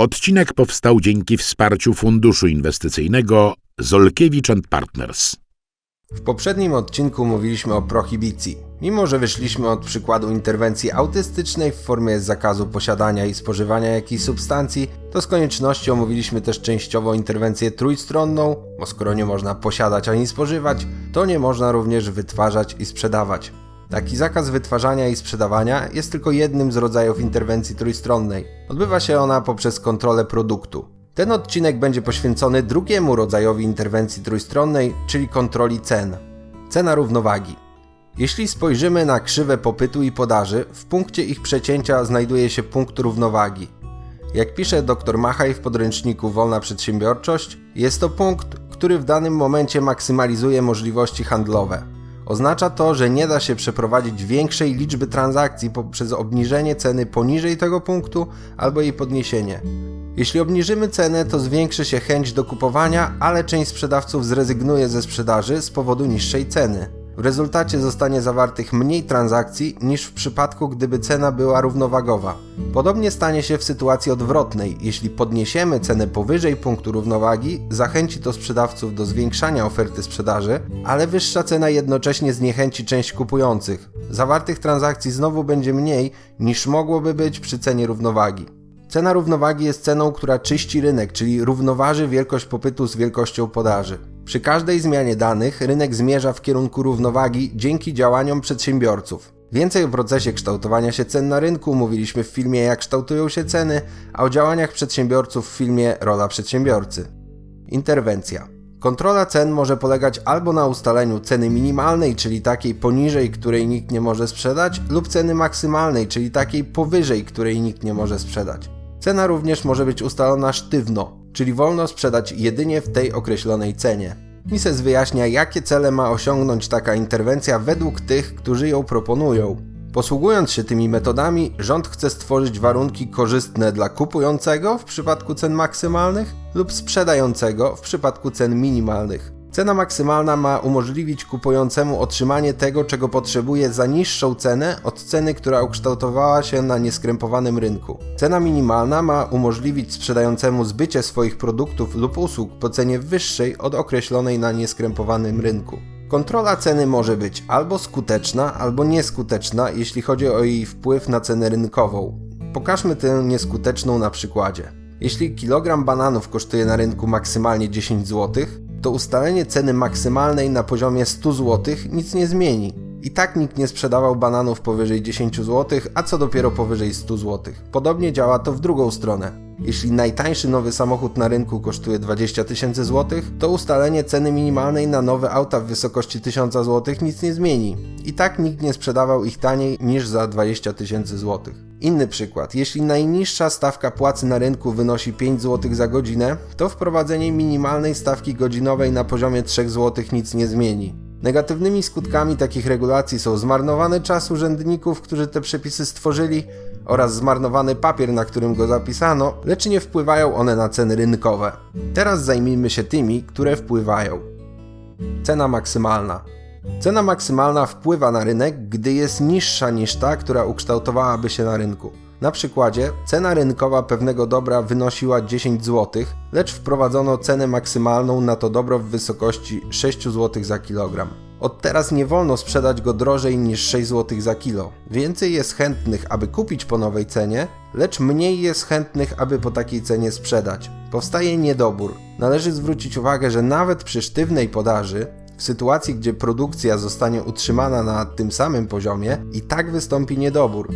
Odcinek powstał dzięki wsparciu Funduszu Inwestycyjnego Zolkiewicz Partners. W poprzednim odcinku mówiliśmy o prohibicji. Mimo, że wyszliśmy od przykładu interwencji autystycznej w formie zakazu posiadania i spożywania jakiejś substancji, to z konieczności omówiliśmy też częściowo interwencję trójstronną, bo skoro nie można posiadać ani spożywać, to nie można również wytwarzać i sprzedawać. Taki zakaz wytwarzania i sprzedawania jest tylko jednym z rodzajów interwencji trójstronnej. Odbywa się ona poprzez kontrolę produktu. Ten odcinek będzie poświęcony drugiemu rodzajowi interwencji trójstronnej, czyli kontroli cen. Cena równowagi. Jeśli spojrzymy na krzywę popytu i podaży, w punkcie ich przecięcia znajduje się punkt równowagi. Jak pisze dr Machaj w podręczniku Wolna Przedsiębiorczość, jest to punkt, który w danym momencie maksymalizuje możliwości handlowe. Oznacza to, że nie da się przeprowadzić większej liczby transakcji poprzez obniżenie ceny poniżej tego punktu albo jej podniesienie. Jeśli obniżymy cenę, to zwiększy się chęć do kupowania, ale część sprzedawców zrezygnuje ze sprzedaży z powodu niższej ceny. W rezultacie zostanie zawartych mniej transakcji niż w przypadku, gdyby cena była równowagowa. Podobnie stanie się w sytuacji odwrotnej. Jeśli podniesiemy cenę powyżej punktu równowagi, zachęci to sprzedawców do zwiększania oferty sprzedaży, ale wyższa cena jednocześnie zniechęci część kupujących. Zawartych transakcji znowu będzie mniej niż mogłoby być przy cenie równowagi. Cena równowagi jest ceną, która czyści rynek, czyli równoważy wielkość popytu z wielkością podaży. Przy każdej zmianie danych rynek zmierza w kierunku równowagi dzięki działaniom przedsiębiorców. Więcej o procesie kształtowania się cen na rynku mówiliśmy w filmie Jak kształtują się ceny, a o działaniach przedsiębiorców w filmie Rola przedsiębiorcy. Interwencja. Kontrola cen może polegać albo na ustaleniu ceny minimalnej, czyli takiej poniżej której nikt nie może sprzedać, lub ceny maksymalnej, czyli takiej powyżej której nikt nie może sprzedać. Cena również może być ustalona sztywno, czyli wolno sprzedać jedynie w tej określonej cenie. Mises wyjaśnia, jakie cele ma osiągnąć taka interwencja według tych, którzy ją proponują. Posługując się tymi metodami, rząd chce stworzyć warunki korzystne dla kupującego w przypadku cen maksymalnych lub sprzedającego w przypadku cen minimalnych. Cena maksymalna ma umożliwić kupującemu otrzymanie tego, czego potrzebuje za niższą cenę od ceny, która ukształtowała się na nieskrępowanym rynku. Cena minimalna ma umożliwić sprzedającemu zbycie swoich produktów lub usług po cenie wyższej od określonej na nieskrępowanym rynku. Kontrola ceny może być albo skuteczna, albo nieskuteczna, jeśli chodzi o jej wpływ na cenę rynkową. Pokażmy tę nieskuteczną na przykładzie. Jeśli kilogram bananów kosztuje na rynku maksymalnie 10 zł, to ustalenie ceny maksymalnej na poziomie 100 zł nic nie zmieni. I tak nikt nie sprzedawał bananów powyżej 10 zł, a co dopiero powyżej 100 zł. Podobnie działa to w drugą stronę. Jeśli najtańszy nowy samochód na rynku kosztuje 20 tysięcy złotych, to ustalenie ceny minimalnej na nowe auta w wysokości 1000 zł nic nie zmieni. I tak nikt nie sprzedawał ich taniej niż za 20 tysięcy złotych. Inny przykład. Jeśli najniższa stawka płacy na rynku wynosi 5 zł za godzinę, to wprowadzenie minimalnej stawki godzinowej na poziomie 3 zł nic nie zmieni. Negatywnymi skutkami takich regulacji są zmarnowany czas urzędników, którzy te przepisy stworzyli, oraz zmarnowany papier, na którym go zapisano, lecz nie wpływają one na ceny rynkowe. Teraz zajmijmy się tymi, które wpływają. Cena maksymalna. Cena maksymalna wpływa na rynek, gdy jest niższa niż ta, która ukształtowałaby się na rynku. Na przykładzie cena rynkowa pewnego dobra wynosiła 10 zł, lecz wprowadzono cenę maksymalną na to dobro w wysokości 6 zł za kilogram. Od teraz nie wolno sprzedać go drożej niż 6 zł za kilo. Więcej jest chętnych, aby kupić po nowej cenie, lecz mniej jest chętnych, aby po takiej cenie sprzedać. Powstaje niedobór. Należy zwrócić uwagę, że nawet przy sztywnej podaży, w sytuacji gdzie produkcja zostanie utrzymana na tym samym poziomie, i tak wystąpi niedobór.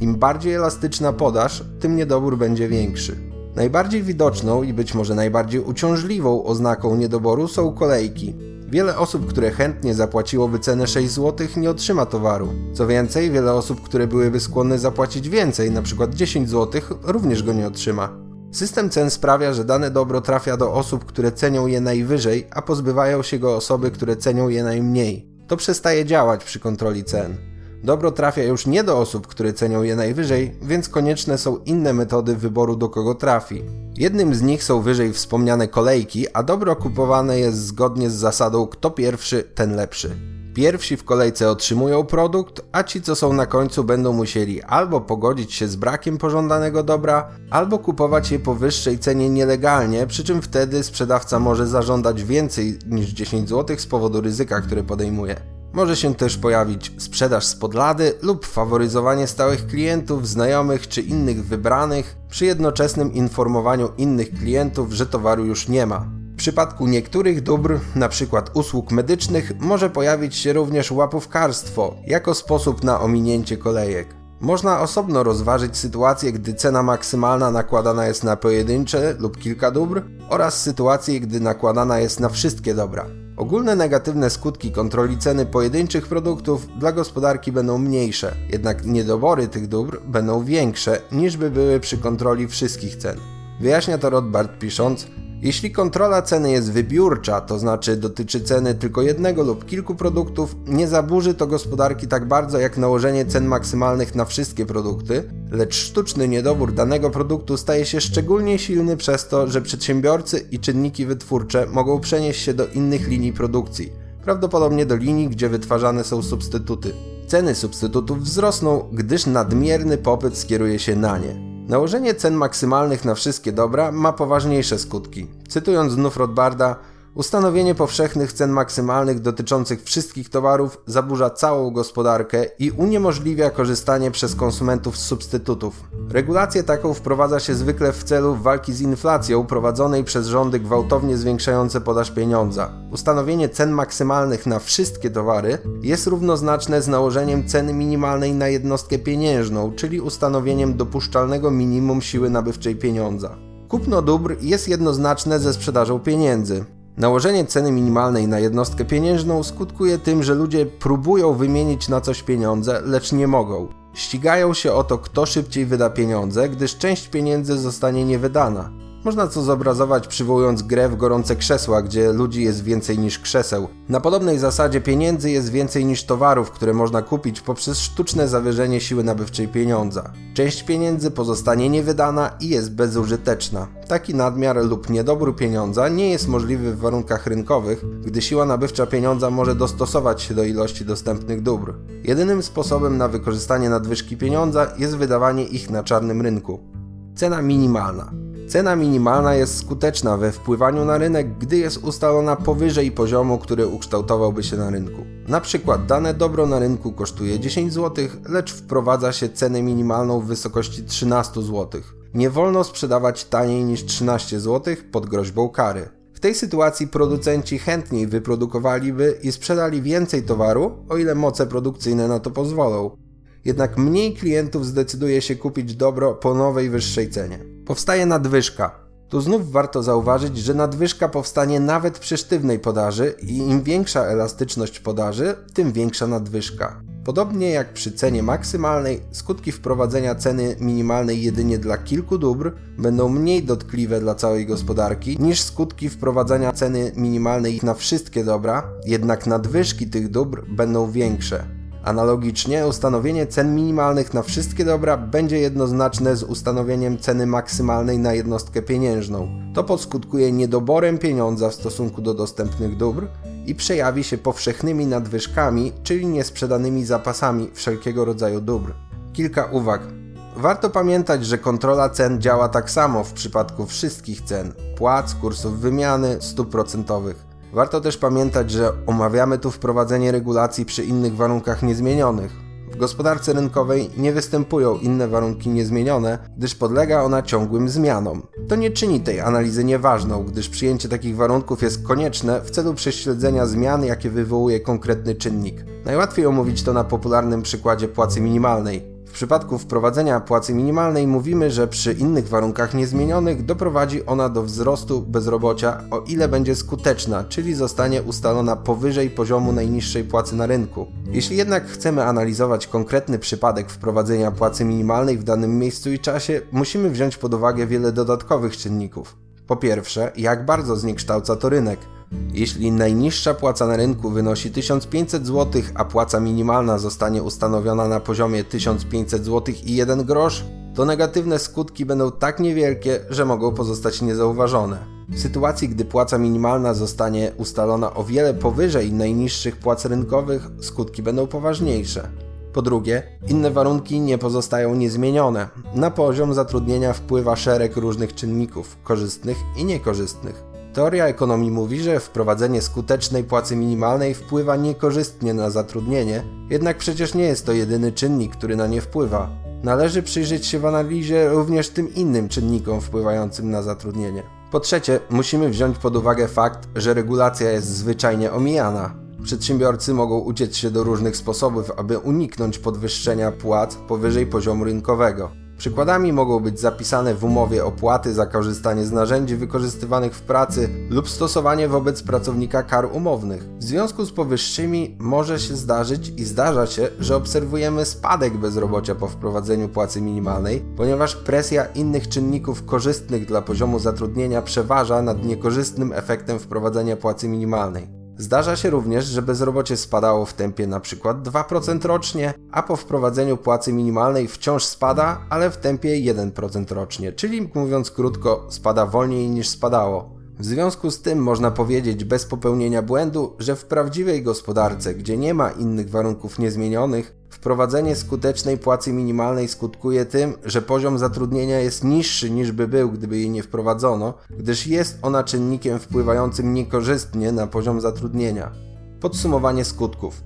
Im bardziej elastyczna podaż, tym niedobór będzie większy. Najbardziej widoczną i być może najbardziej uciążliwą oznaką niedoboru są kolejki. Wiele osób, które chętnie zapłaciłoby cenę 6 zł, nie otrzyma towaru. Co więcej, wiele osób, które byłyby skłonne zapłacić więcej, np. 10 zł, również go nie otrzyma. System cen sprawia, że dane dobro trafia do osób, które cenią je najwyżej, a pozbywają się go osoby, które cenią je najmniej. To przestaje działać przy kontroli cen. Dobro trafia już nie do osób, które cenią je najwyżej, więc konieczne są inne metody wyboru do kogo trafi. Jednym z nich są wyżej wspomniane kolejki, a dobro kupowane jest zgodnie z zasadą kto pierwszy, ten lepszy. Pierwsi w kolejce otrzymują produkt, a ci co są na końcu będą musieli albo pogodzić się z brakiem pożądanego dobra, albo kupować je po wyższej cenie nielegalnie, przy czym wtedy sprzedawca może zażądać więcej niż 10 zł z powodu ryzyka, które podejmuje. Może się też pojawić sprzedaż spod lady lub faworyzowanie stałych klientów, znajomych czy innych wybranych przy jednoczesnym informowaniu innych klientów, że towaru już nie ma. W przypadku niektórych dóbr, np. usług medycznych, może pojawić się również łapówkarstwo jako sposób na ominięcie kolejek. Można osobno rozważyć sytuację, gdy cena maksymalna nakładana jest na pojedyncze lub kilka dóbr oraz sytuację, gdy nakładana jest na wszystkie dobra. Ogólne negatywne skutki kontroli ceny pojedynczych produktów dla gospodarki będą mniejsze, jednak niedobory tych dóbr będą większe niż by były przy kontroli wszystkich cen. Wyjaśnia to Rothbard pisząc, jeśli kontrola ceny jest wybiórcza, to znaczy dotyczy ceny tylko jednego lub kilku produktów, nie zaburzy to gospodarki tak bardzo jak nałożenie cen maksymalnych na wszystkie produkty, lecz sztuczny niedobór danego produktu staje się szczególnie silny przez to, że przedsiębiorcy i czynniki wytwórcze mogą przenieść się do innych linii produkcji, prawdopodobnie do linii, gdzie wytwarzane są substytuty. Ceny substytutów wzrosną, gdyż nadmierny popyt skieruje się na nie. Nałożenie cen maksymalnych na wszystkie dobra ma poważniejsze skutki. Cytując znów Rothbarda, ustanowienie powszechnych cen maksymalnych dotyczących wszystkich towarów zaburza całą gospodarkę i uniemożliwia korzystanie przez konsumentów z substytutów. Regulację taką wprowadza się zwykle w celu walki z inflacją prowadzonej przez rządy gwałtownie zwiększające podaż pieniądza. Ustanowienie cen maksymalnych na wszystkie towary jest równoznaczne z nałożeniem ceny minimalnej na jednostkę pieniężną, czyli ustanowieniem dopuszczalnego minimum siły nabywczej pieniądza. Kupno dóbr jest jednoznaczne ze sprzedażą pieniędzy. Nałożenie ceny minimalnej na jednostkę pieniężną skutkuje tym, że ludzie próbują wymienić na coś pieniądze, lecz nie mogą. Ścigają się o to, kto szybciej wyda pieniądze, gdyż część pieniędzy zostanie niewydana. Można to zobrazować przywołując grę w gorące krzesła, gdzie ludzi jest więcej niż krzeseł. Na podobnej zasadzie pieniędzy jest więcej niż towarów, które można kupić poprzez sztuczne zawyżenie siły nabywczej pieniądza. Część pieniędzy pozostanie niewydana i jest bezużyteczna. Taki nadmiar lub niedobór pieniądza nie jest możliwy w warunkach rynkowych, gdy siła nabywcza pieniądza może dostosować się do ilości dostępnych dóbr. Jedynym sposobem na wykorzystanie nadwyżki pieniądza jest wydawanie ich na czarnym rynku. Cena minimalna. Cena minimalna jest skuteczna we wpływaniu na rynek, gdy jest ustalona powyżej poziomu, który ukształtowałby się na rynku. Na przykład dane dobro na rynku kosztuje 10 zł, lecz wprowadza się cenę minimalną w wysokości 13 zł. Nie wolno sprzedawać taniej niż 13 zł pod groźbą kary. W tej sytuacji producenci chętniej wyprodukowaliby i sprzedali więcej towaru, o ile moce produkcyjne na to pozwolą. Jednak mniej klientów zdecyduje się kupić dobro po nowej wyższej cenie. Powstaje nadwyżka. Tu znów warto zauważyć, że nadwyżka powstanie nawet przy sztywnej podaży i im większa elastyczność podaży, tym większa nadwyżka. Podobnie jak przy cenie maksymalnej, skutki wprowadzenia ceny minimalnej jedynie dla kilku dóbr będą mniej dotkliwe dla całej gospodarki niż skutki wprowadzenia ceny minimalnej na wszystkie dobra, jednak nadwyżki tych dóbr będą większe. Analogicznie ustanowienie cen minimalnych na wszystkie dobra będzie jednoznaczne z ustanowieniem ceny maksymalnej na jednostkę pieniężną. To poskutkuje niedoborem pieniądza w stosunku do dostępnych dóbr i przejawi się powszechnymi nadwyżkami, czyli niesprzedanymi zapasami wszelkiego rodzaju dóbr. Kilka uwag. Warto pamiętać, że kontrola cen działa tak samo w przypadku wszystkich cen, płac, kursów wymiany, stóp procentowych. Warto też pamiętać, że omawiamy tu wprowadzenie regulacji przy innych warunkach niezmienionych. W gospodarce rynkowej nie występują inne warunki niezmienione, gdyż podlega ona ciągłym zmianom. To nie czyni tej analizy nieważną, gdyż przyjęcie takich warunków jest konieczne w celu prześledzenia zmian, jakie wywołuje konkretny czynnik. Najłatwiej omówić to na popularnym przykładzie płacy minimalnej. Przypadku wprowadzenia płacy minimalnej mówimy, że przy innych warunkach niezmienionych doprowadzi ona do wzrostu bezrobocia, o ile będzie skuteczna, czyli zostanie ustalona powyżej poziomu najniższej płacy na rynku. Jeśli jednak chcemy analizować konkretny przypadek wprowadzenia płacy minimalnej w danym miejscu i czasie, musimy wziąć pod uwagę wiele dodatkowych czynników. Po pierwsze, jak bardzo zniekształca to rynek. Jeśli najniższa płaca na rynku wynosi 1500 zł, a płaca minimalna zostanie ustanowiona na poziomie 1500 zł i 1 grosz, to negatywne skutki będą tak niewielkie, że mogą pozostać niezauważone. W sytuacji, gdy płaca minimalna zostanie ustalona o wiele powyżej najniższych płac rynkowych, skutki będą poważniejsze. Po drugie, inne warunki nie pozostają niezmienione. Na poziom zatrudnienia wpływa szereg różnych czynników, korzystnych i niekorzystnych. Teoria ekonomii mówi, że wprowadzenie skutecznej płacy minimalnej wpływa niekorzystnie na zatrudnienie, jednak przecież nie jest to jedyny czynnik, który na nie wpływa. Należy przyjrzeć się w analizie również tym innym czynnikom wpływającym na zatrudnienie. Po trzecie, musimy wziąć pod uwagę fakt, że regulacja jest zwyczajnie omijana. Przedsiębiorcy mogą uciec się do różnych sposobów, aby uniknąć podwyższenia płac powyżej poziomu rynkowego. Przykładami mogą być zapisane w umowie opłaty za korzystanie z narzędzi wykorzystywanych w pracy lub stosowanie wobec pracownika kar umownych. W związku z powyższymi może się zdarzyć i zdarza się, że obserwujemy spadek bezrobocia po wprowadzeniu płacy minimalnej, ponieważ presja innych czynników korzystnych dla poziomu zatrudnienia przeważa nad niekorzystnym efektem wprowadzenia płacy minimalnej. Zdarza się również, że bezrobocie spadało w tempie np. 2% rocznie, a po wprowadzeniu płacy minimalnej wciąż spada, ale w tempie 1% rocznie, czyli mówiąc krótko, spada wolniej niż spadało. W związku z tym można powiedzieć bez popełnienia błędu, że w prawdziwej gospodarce, gdzie nie ma innych warunków niezmienionych, wprowadzenie skutecznej płacy minimalnej skutkuje tym, że poziom zatrudnienia jest niższy niż by był, gdyby jej nie wprowadzono, gdyż jest ona czynnikiem wpływającym niekorzystnie na poziom zatrudnienia. Podsumowanie skutków.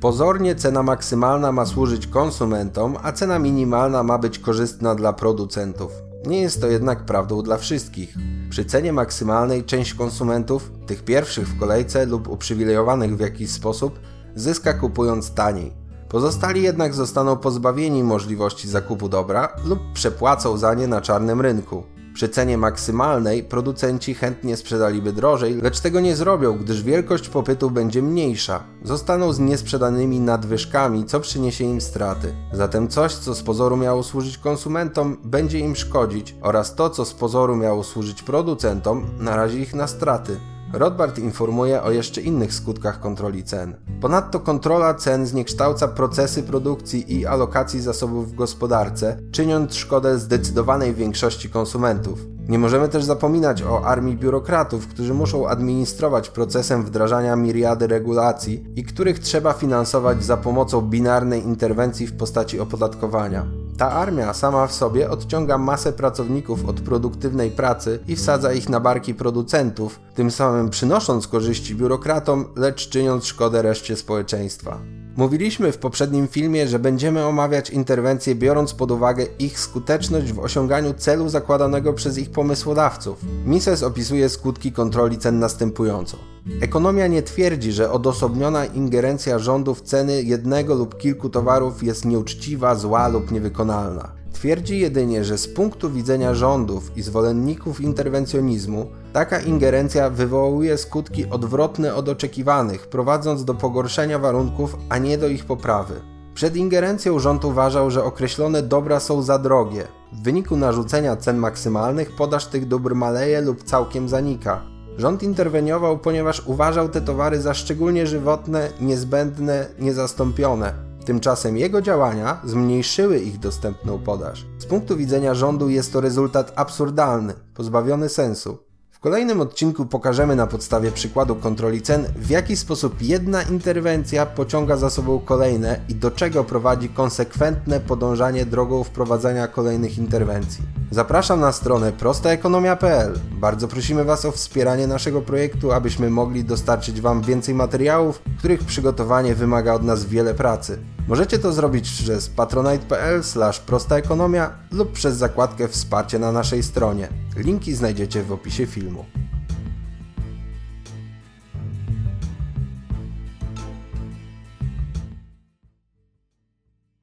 Pozornie cena maksymalna ma służyć konsumentom, a cena minimalna ma być korzystna dla producentów. Nie jest to jednak prawdą dla wszystkich. Przy cenie maksymalnej część konsumentów, tych pierwszych w kolejce lub uprzywilejowanych w jakiś sposób, zyska kupując taniej. Pozostali jednak zostaną pozbawieni możliwości zakupu dobra lub przepłacą za nie na czarnym rynku. Przy cenie maksymalnej producenci chętnie sprzedaliby drożej, lecz tego nie zrobią, gdyż wielkość popytu będzie mniejsza. Zostaną z niesprzedanymi nadwyżkami, co przyniesie im straty. Zatem coś, co z pozoru miało służyć konsumentom, będzie im szkodzić oraz to, co z pozoru miało służyć producentom, narazi ich na straty. Rothbard informuje o jeszcze innych skutkach kontroli cen. Ponadto kontrola cen zniekształca procesy produkcji i alokacji zasobów w gospodarce, czyniąc szkodę zdecydowanej większości konsumentów. Nie możemy też zapominać o armii biurokratów, którzy muszą administrować procesem wdrażania miriady regulacji i których trzeba finansować za pomocą binarnej interwencji w postaci opodatkowania. Ta armia sama w sobie odciąga masę pracowników od produktywnej pracy i wsadza ich na barki producentów, tym samym przynosząc korzyści biurokratom, lecz czyniąc szkodę reszcie społeczeństwa. Mówiliśmy w poprzednim filmie, że będziemy omawiać interwencje biorąc pod uwagę ich skuteczność w osiąganiu celu zakładanego przez ich pomysłodawców. Mises opisuje skutki kontroli cen następująco. Ekonomia nie twierdzi, że odosobniona ingerencja rządu w ceny jednego lub kilku towarów jest nieuczciwa, zła lub niewykonalna. Twierdzi jedynie, że z punktu widzenia rządów i zwolenników interwencjonizmu, taka ingerencja wywołuje skutki odwrotne od oczekiwanych, prowadząc do pogorszenia warunków, a nie do ich poprawy. Przed ingerencją rząd uważał, że określone dobra są za drogie. W wyniku narzucenia cen maksymalnych podaż tych dóbr maleje lub całkiem zanika. Rząd interweniował, ponieważ uważał te towary za szczególnie żywotne, niezbędne, niezastąpione. Tymczasem jego działania zmniejszyły ich dostępną podaż. Z punktu widzenia rządu jest to rezultat absurdalny, pozbawiony sensu. Kolejnym odcinku pokażemy na podstawie przykładu kontroli cen, w jaki sposób jedna interwencja pociąga za sobą kolejne i do czego prowadzi konsekwentne podążanie drogą wprowadzania kolejnych interwencji. Zapraszam na stronę prostaekonomia.pl. Bardzo prosimy Was o wspieranie naszego projektu, abyśmy mogli dostarczyć Wam więcej materiałów, których przygotowanie wymaga od nas wiele pracy. Możecie to zrobić przez patronite.pl prostaekonomia lub przez zakładkę wsparcie na naszej stronie. Linki znajdziecie w opisie filmu.